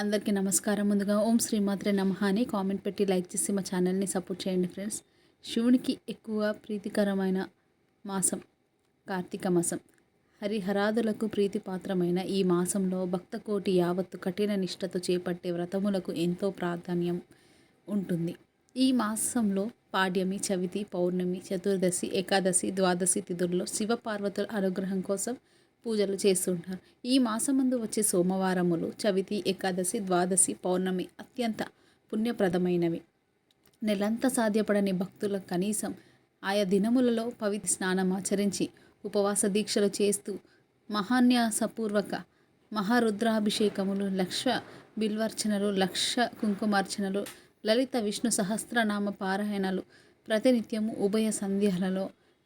అందరికీ నమస్కారం. ముందుగా ఓం శ్రీమాత్రే నమః అని కామెంట్ పెట్టి లైక్ చేసి మా ఛానల్ని సపోర్ట్ చేయండి ఫ్రెండ్స్. శివునికి ఎక్కువ ప్రీతికరమైన మాసం కార్తీక మాసం. హరిహరాదులకు ప్రీతిపాత్రమైన ఈ మాసంలో భక్తకోటి యావత్తు కఠిన నిష్టతో చేపట్టే వ్రతములకు ఎంతో ప్రాధాన్యం ఉంటుంది. ఈ మాసంలో పాడ్యమి చవితి పౌర్ణమి చతుర్దశి ఏకాదశి ద్వాదశి తిథుల్లో శివపార్వతుల అనుగ్రహం కోసం పూజలు చేస్తుంటారు. ఈ మాసమందు వచ్చే సోమవారములు చవితి ఏకాదశి ద్వాదశి పౌర్ణమి అత్యంత పుణ్యప్రదమైనవి. నెలంతా సాధ్యపడని భక్తుల కనీసం ఆయా దినములలో పవిత్ర స్నానం ఆచరించి ఉపవాస దీక్షలు చేస్తూ మహాన్యాసపూర్వక మహారుద్రాభిషేకములు లక్ష బిల్వర్చనలు లక్ష కుంకుమార్చనలు లలిత విష్ణు సహస్రనామ పారాయణలు ప్రతినిత్యము ఉభయ సంధ్యలలో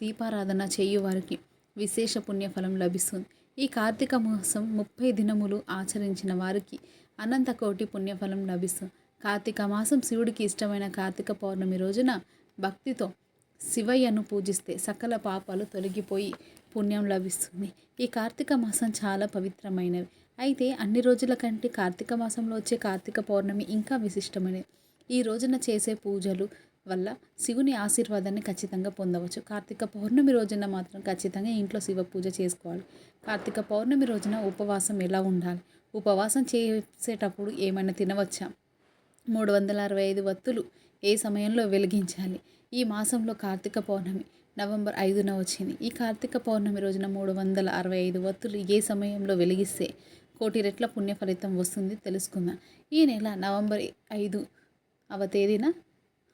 దీపారాధన చేయువారికి విశేష పుణ్యఫలం లభిస్తుంది. ఈ కార్తీక మాసం ముప్పై దినములు ఆచరించిన వారికి అనంత కోటి పుణ్యఫలం లభిస్తుంది. కార్తీక మాసం శివుడికి ఇష్టమైన కార్తీక పౌర్ణమి రోజున భక్తితో శివయ్యను పూజిస్తే సకల పాపాలు తొలగిపోయి పుణ్యం లభిస్తుంది. ఈ కార్తీక మాసం చాలా పవిత్రమైనవి అయితే అన్ని రోజుల కంటే కార్తీక మాసంలో వచ్చే కార్తీక పౌర్ణమి ఇంకా విశిష్టమైనది. ఈ రోజున చేసే పూజలు వల్ల శివుని ఆశీర్వాదాన్ని ఖచ్చితంగా పొందవచ్చు. కార్తీక పౌర్ణమి రోజున మాత్రం ఖచ్చితంగా ఇంట్లో శివ పూజ చేసుకోవాలి. కార్తీక పౌర్ణమి రోజున ఉపవాసం ఎలా ఉండాలి? ఉపవాసం చేసేటప్పుడు ఏమైనా తినవచ్చా? మూడు వందల అరవై ఐదు వత్తులు ఏ సమయంలో వెలిగించాలి? ఈ మాసంలో కార్తీక పౌర్ణమి నవంబర్ ఐదున వచ్చింది. ఈ కార్తీక పౌర్ణమి రోజున మూడు వందల అరవై ఐదు వత్తులు ఏ సమయంలో వెలిగిస్తే కోటి రెట్ల పుణ్య ఫలితం వస్తుంది తెలుసుకుందాం. ఈ నెల నవంబర్ ఐదు అవ తేదీన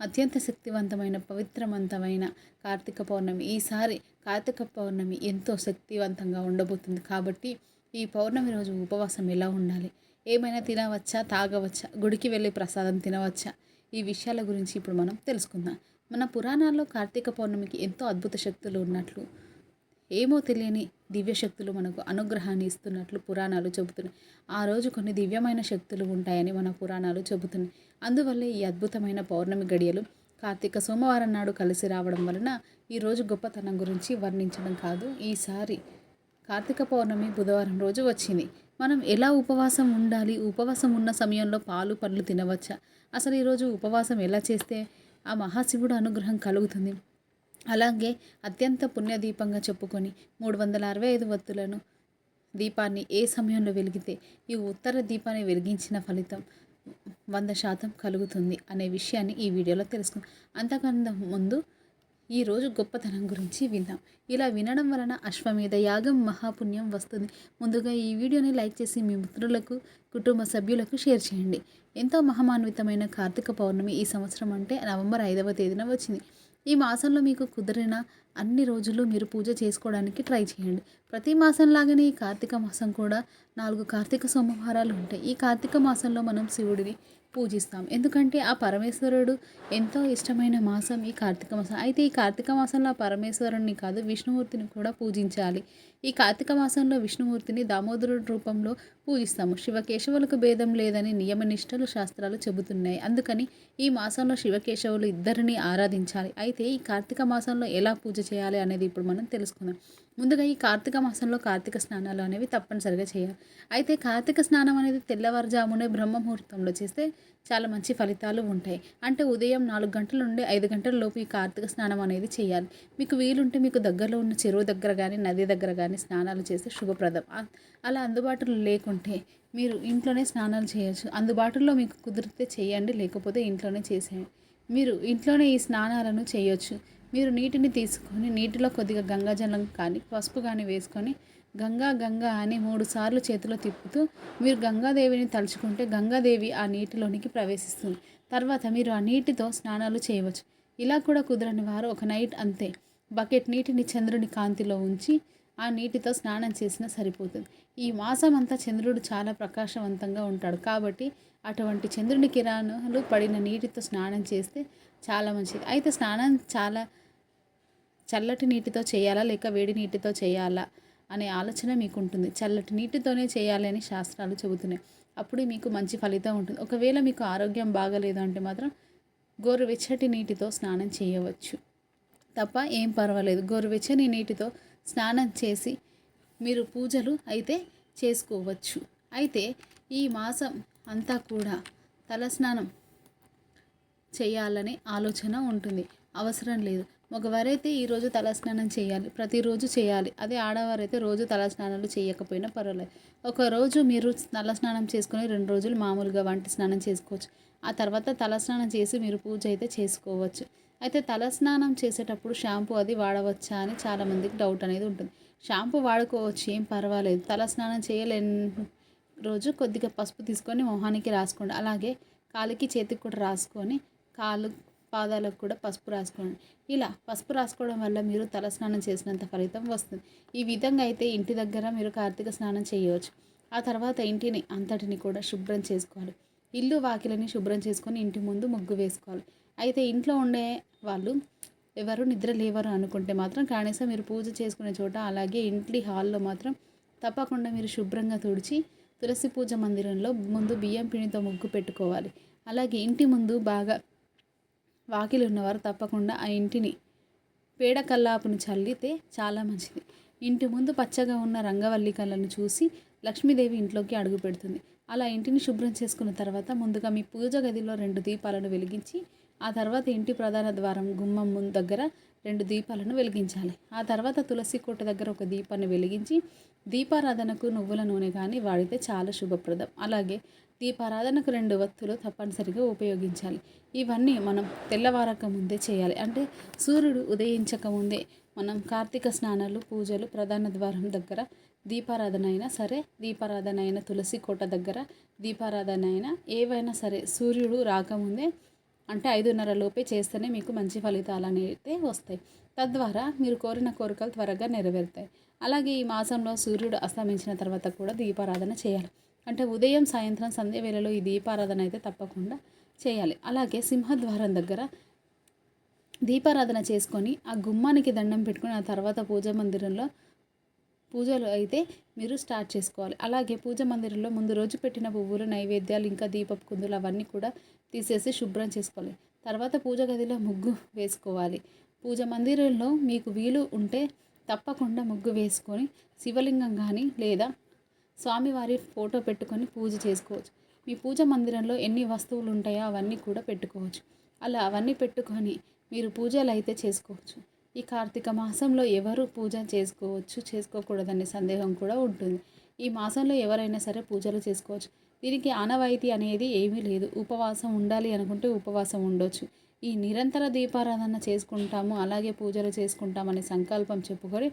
అత్యంత శక్తివంతమైన పవిత్రవంతమైన కార్తీక పౌర్ణమి. ఈసారి కార్తీక పౌర్ణమి ఎంతో శక్తివంతంగా ఉండబోతుంది. కాబట్టి ఈ పౌర్ణమి రోజు ఉపవాసం ఎలా ఉండాలి? ఏమైనా తినవచ్చా? తాగవచ్చా? గుడికి వెళ్ళి ప్రసాదం తినవచ్చా? ఈ విషయాల గురించి ఇప్పుడు మనం తెలుసుకుందాం. మన పురాణాల్లో కార్తీక పౌర్ణమికి ఎంతో అద్భుత శక్తులు ఉన్నట్లు ఏమో తెలియని దివ్య శక్తులు మనకు అనుగ్రహాన్ని ఇస్తున్నట్లు పురాణాలు చెబుతున్నాయి. ఆ రోజు కొన్ని దివ్యమైన శక్తులు ఉంటాయని మన పురాణాలు చెబుతున్నాయి. అందువల్ల ఈ అద్భుతమైన పౌర్ణమి గడియలు కార్తీక సోమవారం నాడు కలిసి రావడం వలన ఈరోజు గొప్పతనం గురించి వర్ణించడం కాదు. ఈసారి కార్తీక పౌర్ణమి బుధవారం రోజు వచ్చింది. మనం ఎలా ఉపవాసం ఉండాలి? ఉపవాసం ఉన్న సమయంలో పాలు పండ్లు తినవచ్చా? అసలు ఈరోజు ఉపవాసం ఎలా చేస్తే ఆ మహాశివుడు అనుగ్రహం కలుగుతుంది? అలాగే అత్యంత పుణ్యదీపంగా చెప్పుకొని మూడు వందల అరవై ఐదు వత్తులను దీపాన్ని ఏ సమయంలో వెలిగితే ఈ ఉత్తర దీపాన్ని వెలిగించిన ఫలితం వంద శాతం కలుగుతుంది అనే విషయాన్ని ఈ వీడియోలో తెలుసుకుందాం. అంతకన్నా ముందు ఈరోజు గొప్పతనం గురించి విందాం. ఇలా వినడం వలన అశ్వమేధ యాగం మహాపుణ్యం వస్తుంది. ముందుగా ఈ వీడియోని లైక్ చేసి మీ మిత్రులకు కుటుంబ సభ్యులకు షేర్ చేయండి. ఎంతో మహమాన్వితమైన కార్తీక పౌర్ణమి ఈ సంవత్సరం అంటే నవంబర్ ఐదవ తేదీన వచ్చింది. ఈ మాసంలో మీకు కుదిరిన అన్ని రోజులు మీరు పూజ చేసుకోవడానికి ట్రై చేయండి. ప్రతి మాసంలాగానే ఈ కార్తీక మాసం కూడా నాలుగు కార్తీక సోమవారాలు ఉంటాయి. ఈ కార్తీక మాసంలో మనం శివుడిని పూజిస్తాం. ఎందుకంటే ఆ పరమేశ్వరుడు ఎంతో ఇష్టమైన మాసం ఈ కార్తీక మాసం. అయితే ఈ కార్తీక మాసంలో ఆ పరమేశ్వరుని కాదు విష్ణుమూర్తిని కూడా పూజించాలి. ఈ కార్తీక మాసంలో విష్ణుమూర్తిని దామోదరుడు రూపంలో పూజిస్తాము. శివకేశవులకు భేదం లేదని నియమనిష్టలు శాస్త్రాలు చెబుతున్నాయి. అందుకని ఈ మాసంలో శివకేశవులు ఇద్దరిని ఆరాధించాలి. అయితే ఈ కార్తీక మాసంలో ఎలా పూజ చేయాలి అనేది ఇప్పుడు మనం తెలుసుకుందాం. ముందుగా ఈ కార్తీక మాసంలో కార్తీక స్నానాలు అనేవి తప్పనిసరిగా చేయాలి. అయితే కార్తీక స్నానం అనేది తెల్లవారుజామునే బ్రహ్మముహూర్తంలో చేస్తే చాలా మంచి ఫలితాలు ఉంటాయి. అంటే ఉదయం నాలుగు గంటల నుండి ఐదు గంటల లోపు ఈ కార్తీక స్నానం అనేది చేయాలి. మీకు వీలుంటే మీకు దగ్గరలో ఉన్న చెరువు దగ్గర కానీ నది దగ్గర కానీ స్నానాలు చేస్తే శుభప్రదం. అలా అందుబాటులో లేకుంటే మీరు ఇంట్లోనే స్నానాలు చేయొచ్చు. అందుబాటులో మీకు కుదిరితే చేయండి లేకపోతే ఇంట్లోనే చేసేయండి. మీరు ఇంట్లోనే ఈ స్నానాలను చేయొచ్చు. మీరు నీటిని తీసుకొని నీటిలో కొద్దిగా గంగాజలం కానీ పసుపు కానీ వేసుకొని గంగా గంగా అని మూడు సార్లు చేతిలో తిప్పుతూ మీరు గంగాదేవిని తలుచుకుంటే గంగాదేవి ఆ నీటిలోనికి ప్రవేశిస్తుంది. తర్వాత మీరు ఆ నీటితో స్నానాలు చేయవచ్చు. ఇలా కూడా కుదరని వారు ఒక నైట్ అంతే. బకెట్ నీటిని చంద్రుని కాంతిలో ఉంచి ఆ నీటితో స్నానం చేసినా సరిపోతుంది. ఈ మాసం అంతా చంద్రుడు చాలా ప్రకాశవంతంగా ఉంటాడు కాబట్టి అటువంటి చంద్రుని కిరణాలు పడిన నీటితో స్నానం చేస్తే చాలా మంచిది. అయితే స్నానం చాలా చల్లటి నీటితో చేయాలా లేక వేడి నీటితో చేయాలా అనే ఆలోచన మీకు ఉంటుంది చల్లటి నీటితోనే చేయాలి అని శాస్త్రాలు చెబుతున్నాయి. అప్పుడు మీకు మంచి ఫలితం ఉంటుంది. ఒకవేళ మీకు ఆరోగ్యం బాగలేదు అంటే మాత్రం గోరువెచ్చటి నీటితో స్నానం చేయవచ్చు. తప్ప ఏం పర్వాలేదు. గోరువెచ్చని నీటితో స్నానం చేసి మీరు పూజలు అయితే చేసుకోవచ్చు. అయితే ఈ మాసం అంతా కూడా తలస్నానం చేయాలనే ఆలోచన ఉంటుంది. అవసరం లేదు. మగవారైతే ఈరోజు తలస్నానం చేయాలి ప్రతిరోజు చేయాలి. అదే ఆడవారైతే రోజు తలస్నానాలు చేయకపోయినా పర్వాలేదు. ఒకరోజు మీరు తలస్నానం చేసుకొని రెండు రోజులు మామూలుగా వంటి స్నానం చేసుకోవచ్చు. ఆ తర్వాత తలస్నానం చేసి మీరు పూజ అయితే చేసుకోవచ్చు. అయితే తలస్నానం చేసేటప్పుడు షాంపూ అది వాడవచ్చా అని చాలామందికి డౌట్ అనేది ఉంటుంది. షాంపూ వాడుకోవచ్చు ఏం పర్వాలేదు. తలస్నానం చేయలేని రోజు కొద్దిగా పసుపు తీసుకొని మొహానికి రాసుకోండి. అలాగే కాలికి చేతికి కూడా రాసుకొని కాలు పాదాలకు కూడా పసుపు రాసుకోండి. ఇలా పసుపు రాసుకోవడం వల్ల మీరు తలస్నానం చేసినంత ఫలితం వస్తుంది. ఈ విధంగా అయితే ఇంటి దగ్గర మీరు కార్తీక స్నానం చేయవచ్చు. ఆ తర్వాత ఇంటిని అంతటిని కూడా శుభ్రం చేసుకోవాలి. ఇల్లు వాకిలని శుభ్రం చేసుకొని ఇంటి ముందు ముగ్గు వేసుకోవాలి. అయితే ఇంట్లో ఉండే వాళ్ళు ఎవరు నిద్ర లేవరు అనుకుంటే మాత్రం కనీసం మీరు పూజ చేసుకునే చోట అలాగే ఇంటి హాల్లో మాత్రం తప్పకుండా మీరు శుభ్రంగా తుడిచి తులసి పూజ మందిరంలో ముందు బియ్యం పిండితో ముగ్గు పెట్టుకోవాలి. అలాగే ఇంటి ముందు బాగా వాకిలి ఉన్నవారు తప్పకుండా ఆ ఇంటిని పేడ కల్లాపును చల్లితే చాలా మంచిది. ఇంటి ముందు పచ్చగా ఉన్న రంగవల్లి కళ్ళను చూసి లక్ష్మీదేవి ఇంట్లోకి అడుగు పెడుతుంది. అలా ఇంటిని శుభ్రం చేసుకున్న తర్వాత ముందుగా మీ పూజ గదిలో రెండు దీపాలను వెలిగించి ఆ తర్వాత ఇంటి ప్రధాన ద్వారం గుమ్మం ముందు దగ్గర రెండు దీపాలను వెలిగించాలి. ఆ తర్వాత తులసి కోట దగ్గర ఒక దీపాన్ని వెలిగించి దీపారాధనకు నువ్వుల నూనె కానీ వాడితే చాలా శుభప్రదం. అలాగే దీపారాధనకు రెండు వత్తులు తప్పనిసరిగా ఉపయోగించాలి. ఇవన్నీ మనం తెల్లవారక ముందే చేయాలి. అంటే సూర్యుడు ఉదయించక ముందే మనం కార్తీక స్నానాలు పూజలు ప్రధాన ద్వారం దగ్గర దీపారాధన అయినా సరే దీపారాధన అయిన తులసి కోట దగ్గర దీపారాధన అయినా ఏవైనా సరే సూర్యుడు రాకముందే అంటే ఐదున్నర లోపే చేస్తేనే మీకు మంచి ఫలితాలు అనేవి వస్తాయి. తద్వారా మీరు కోరిన కోరికలు త్వరగా నెరవేరుతాయి. అలాగే ఈ మాసంలో సూర్యుడు అస్తమించిన తర్వాత కూడా దీపారాధన చేయాలి. అంటే ఉదయం సాయంత్రం సంధ్య వేళలో ఈ దీపారాధన అయితే తప్పకుండా చేయాలి. అలాగే సింహద్వారం దగ్గర దీపారాధన చేసుకొని ఆ గుమ్మానికి దండం పెట్టుకొని ఆ తర్వాత పూజ మందిరంలో పూజలు అయితే మీరు స్టార్ట్ చేసుకోవాలి. అలాగే పూజ మందిరంలో ముందు రోజు పెట్టిన పువ్వులు నైవేద్యాలు ఇంకా దీపపు కుందులు అవన్నీ కూడా తీసేసి శుభ్రం చేసుకోవాలి. తర్వాత పూజ గదిలో ముగ్గు వేసుకోవాలి. పూజ మందిరంలో మీకు వీలు ఉంటే తప్పకుండా ముగ్గు వేసుకొని శివలింగం కానీ లేదా స్వామివారి ఫోటో పెట్టుకొని పూజ చేసుకోవచ్చు. మీ పూజ మందిరంలో ఎన్ని వస్తువులు ఉంటాయో అవన్నీ కూడా పెట్టుకోవచ్చు. అలా అవన్నీ పెట్టుకొని మీరు పూజలు అయితే చేసుకోవచ్చు. ఈ కార్తీక మాసంలో ఎవరు పూజ చేసుకోవచ్చు? చేసుకోకూడదనే సందేహం కూడా ఉంటుంది. ఈ మాసంలో ఎవరైనా సరే పూజలు చేసుకోవచ్చు. దీనికి ఆనవాయితీ అనేది ఏమీ లేదు. ఉపవాసం ఉండాలి అనుకుంటే ఉపవాసం ఉండొచ్చు. ఈ నిరంతర దీపారాధన చేసుకుంటాము అలాగే పూజలు చేసుకుంటామనే సంకల్పం చెప్పుకొని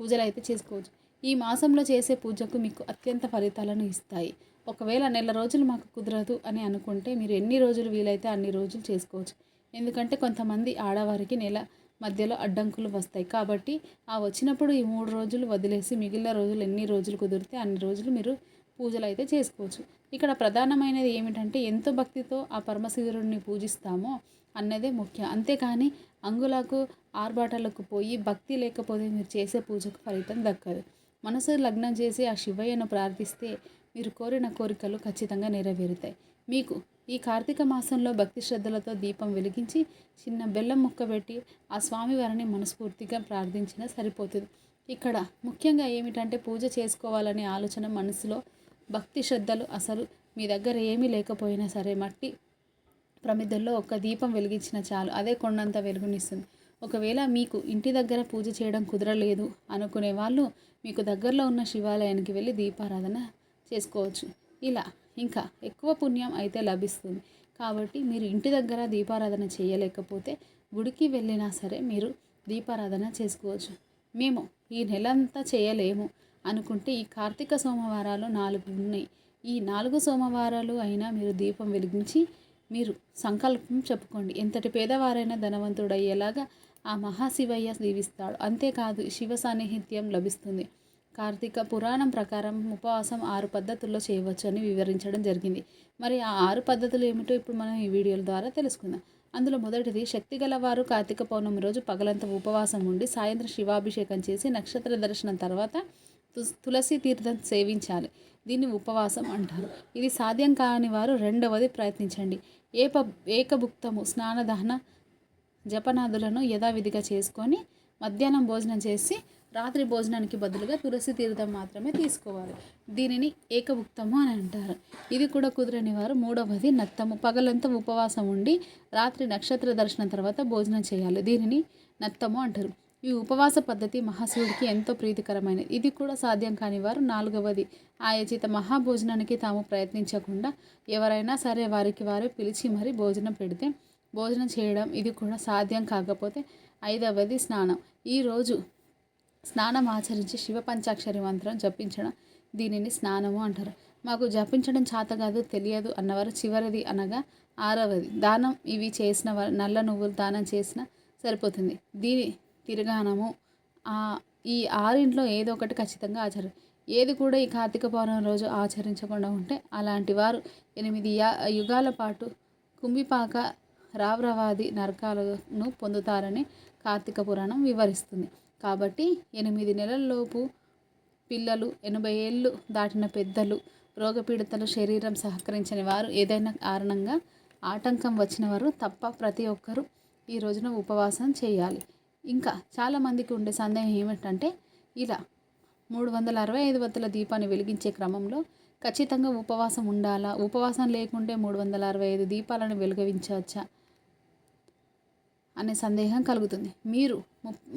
పూజలు అయితే చేసుకోవచ్చు. ఈ మాసంలో చేసే పూజకు మీకు అత్యంత ఫలితాలను ఇస్తాయి. ఒకవేళ నెల రోజులు మాకు కుదరదు అని అనుకుంటే మీరు ఎన్ని రోజులు వీలైతే అన్ని రోజులు చేసుకోవచ్చు. ఎందుకంటే కొంతమంది ఆడవారికి నెల మధ్యలో అడ్డంకులు వస్తాయి. కాబట్టి ఆ వచ్చినప్పుడు ఈ మూడు రోజులు వదిలేసి మిగిలిన రోజులు ఎన్ని రోజులు కుదిరితే అన్ని రోజులు మీరు పూజలు అయితే చేసుకోవచ్చు. ఇక్కడ ప్రధానమైనది ఏమిటంటే ఎంతో భక్తితో ఆ పరమశివుడిని పూజిస్తామో అన్నదే ముఖ్యం. అంతేకాని అంగులకు ఆర్భాటాలకు పోయి భక్తి లేకపోతే మీరు చేసే పూజకు ఫలితం దక్కదు. మనసు లగ్నం చేసి ఆ శివయ్యను ప్రార్థిస్తే మీరు కోరిన కోరికలు ఖచ్చితంగా నెరవేరుతాయి. మీకు ఈ కార్తీక మాసంలో భక్తి శ్రద్ధలతో దీపం వెలిగించి చిన్న బెల్లం ముక్క పెట్టి ఆ స్వామివారిని మనస్ఫూర్తిగా ప్రార్థించినా సరిపోతుంది. ఇక్కడ ముఖ్యంగా ఏమిటంటే పూజ చేసుకోవాలనే ఆలోచన మనసులో భక్తి శ్రద్ధలు అసలు మీ దగ్గర ఏమీ లేకపోయినా సరే మట్టి ప్రమిదల్లో ఒక దీపం వెలిగించిన చాలు. అదే కొండంత వెలుగునిస్తుంది. ఒకవేళ మీకు ఇంటి దగ్గర పూజ చేయడం కుదరలేదు అనుకునే వాళ్ళు మీకు దగ్గరలో ఉన్న శివాలయానికి వెళ్ళి దీపారాధన చేసుకోవచ్చు. ఇలా ఇంకా ఎక్కువ పుణ్యం అయితే లభిస్తుంది. కాబట్టి మీరు ఇంటి దగ్గర దీపారాధన చేయలేకపోతే గుడికి వెళ్ళినా సరే మీరు దీపారాధన చేసుకోవచ్చు. మేము ఈ నెలంతా చేయలేము. అనుకుంటే ఈ కార్తీక సోమవారాలు నాలుగు ఉన్నాయి. ఈ నాలుగు సోమవారాలు అయినా మీరు దీపం వెలిగించి మీరు సంకల్పం చెప్పుకోండి. ఎంతటి పేదవారైనా ధనవంతుడయ్యేలాగా ఆ మహాశివయ్య దీవిస్తాడు అంతేకాదు శివ సాన్నిహిత్యం లభిస్తుంది. కార్తీక పురాణం ప్రకారం ఉపవాసం ఆరు పద్ధతుల్లో చేయవచ్చు అని వివరించడం జరిగింది. మరి ఆ ఆరు పద్ధతులు ఏమిటో ఇప్పుడు మనం ఈ వీడియోల ద్వారా తెలుసుకుందాం. అందులో మొదటిది శక్తి గలవారు కార్తీక పౌర్ణమి రోజు పగలంతా ఉపవాసం ఉండి సాయంత్రం శివాభిషేకం చేసి నక్షత్ర దర్శనం తర్వాత తులసి తీర్థం సేవించాలి. దీన్ని ఉపవాసం అంటారు. ఇది సాధ్యం కాని వారు రెండవది ప్రయత్నించండి. ఏప ఏకభుక్తము స్నానదహన జపనాదులను యథావిధిగా చేసుకొని మధ్యాహ్నం భోజనం చేసి రాత్రి భోజనానికి బదులుగా తులసి తీర్థం మాత్రమే తీసుకోవాలి. దీనిని ఏకభుక్తము అని అంటారు. ఇది కూడా కుదరని వారు మూడవది నత్తము. పగలంతా ఉపవాసం ఉండి రాత్రి నక్షత్ర దర్శనం తర్వాత భోజనం చేయాలి. దీనిని నత్తము అంటారు. ఈ ఉపవాస పద్ధతి మహాశివుడికి ఎంతో ప్రీతికరమైనది. ఇది కూడా సాధ్యం కాని వారు నాలుగవది. ఆయచిత మహాభోజనానికి తాము ప్రయత్నించకుండా ఎవరైనా సరే వారికి వారు పిలిచి మరీ భోజనం పెడితే భోజనం చేయడం ఇది కూడా సాధ్యం కాకపోతే ఐదవది స్నానం. ఈరోజు స్నానం ఆచరించి శివ పంచాక్షరి మంత్రం జపించడం దీనిని స్నానము అంటారు. మాకు జపించడం చేత కాదు తెలియదు అన్నవారు చివరిది అనగా ఆరవది. దానం ఇవి చేసిన వారు నల్ల నువ్వులు దానం చేసిన సరిపోతుంది. దీని తిరగానము. ఈ ఆరింట్లో ఏదో ఒకటి ఖచ్చితంగా ఆచరణ ఏది కూడా ఈ కార్తీక పౌర్ణమి రోజు ఆచరించకుండా ఉంటే అలాంటి వారు ఎనిమిది యా యుగాల పాటు కుంభిపాక రావ్రవాది నరకాలను పొందుతారని కార్తీక పురాణం వివరిస్తుంది. కాబట్టి ఎనిమిది నెలల్లోపు పిల్లలు ఎనభై ఏళ్ళు దాటిన పెద్దలు రోగపీడితలు శరీరం సహకరించని వారు ఏదైనా కారణంగా ఆటంకం వచ్చిన వారు తప్ప ప్రతి ఒక్కరూ ఈ రోజున ఉపవాసం చేయాలి. ఇంకా చాలామందికి ఉండే సందేహం ఏమిటంటే ఇలా మూడు వందల అరవై ఐదు వత్తుల దీపాన్ని వెలిగించే క్రమంలో ఖచ్చితంగా ఉపవాసం ఉండాలా? ఉపవాసం లేకుంటే మూడు వందల అరవై ఐదు దీపాలను వెలుగవించవచ్చా అనే సందేహం కలుగుతుంది. మీరు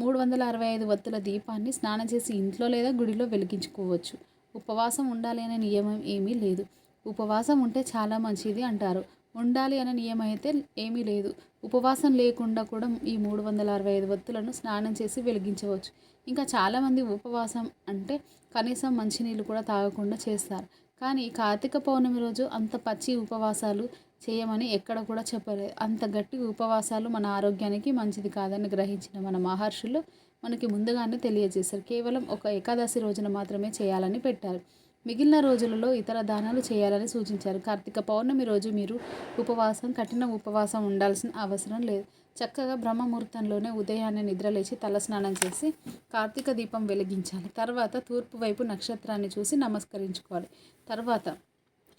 మూడు వందల అరవై ఐదు వత్తుల దీపాన్ని స్నానం చేసి ఇంట్లో లేదా గుడిలో వెలిగించుకోవచ్చు. ఉపవాసం ఉండాలి అనే నియమం ఏమీ లేదు. ఉపవాసం ఉంటే చాలా మంచిది అంటారు. ఉండాలి అనే నియమం అయితే ఏమీ లేదు. ఉపవాసం లేకుండా కూడా ఈ మూడు వందల అరవై ఐదు వత్తులను స్నానం చేసి వెలిగించవచ్చు. ఇంకా చాలామంది ఉపవాసం అంటే కనీసం మంచినీళ్ళు కూడా తాగకుండా చేస్తారు. కానీ కార్తీక పౌర్ణమి రోజు అంత పచ్చి ఉపవాసాలు చేయమని ఎక్కడ కూడా చెప్పలేదు. అంత గట్టి ఉపవాసాలు మన ఆరోగ్యానికి మంచిది కాదని గ్రహించిన మన మహర్షులు మనకి ముందుగానే తెలియజేశారు. కేవలం ఒక ఏకాదశి రోజున మాత్రమే చేయాలని పెట్టారు. మిగిలిన రోజులలో ఇతర దానాలు చేయాలని సూచించారు. కార్తీక పౌర్ణమి రోజు మీరు ఉపవాసం కఠిన ఉపవాసం ఉండాల్సిన అవసరం లేదు. చక్కగా బ్రహ్మముహూర్తంలోనే ఉదయాన్నే నిద్రలేచి తలస్నానం చేసి కార్తీక దీపం వెలిగించాలి. తర్వాత తూర్పు వైపు నక్షత్రాన్ని చూసి నమస్కరించుకోవాలి. తర్వాత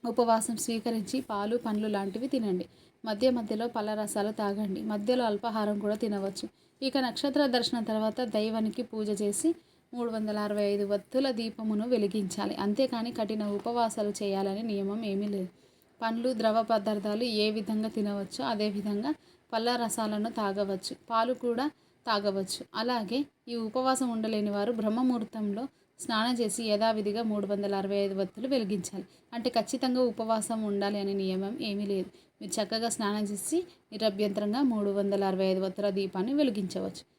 ఉపవాసం స్వీకరించి పాలు పండ్లు లాంటివి తినండి. మధ్య మధ్యలో పలరసాలు తాగండి. మధ్యలో అల్పాహారం కూడా తినవచ్చు. ఇక నక్షత్ర దర్శనం తర్వాత దైవానికి పూజ చేసి మూడు వందల అరవై ఐదు వత్తుల దీపమును వెలిగించాలి. అంతేకాని కఠిన ఉపవాసాలు చేయాలని నియమం ఏమీ లేదు. పండ్లు ద్రవ పదార్థాలు ఏ విధంగా తినవచ్చో అదేవిధంగా పళ్ళ రసాలను తాగవచ్చు. పాలు కూడా తాగవచ్చు. అలాగే ఈ ఉపవాసం ఉండలేని వారు బ్రహ్మముహూర్తంలో స్నానం చేసి యథావిధిగా మూడు వందల అరవై ఐదు వత్తులు వెలిగించాలి. అంటే ఖచ్చితంగా ఉపవాసం ఉండాలి అనే నియమం ఏమీ లేదు. మీరు చక్కగా స్నానం చేసి నిరభ్యంతరంగా మూడు వందల అరవై ఐదు వత్తుల దీపాన్ని వెలిగించవచ్చు.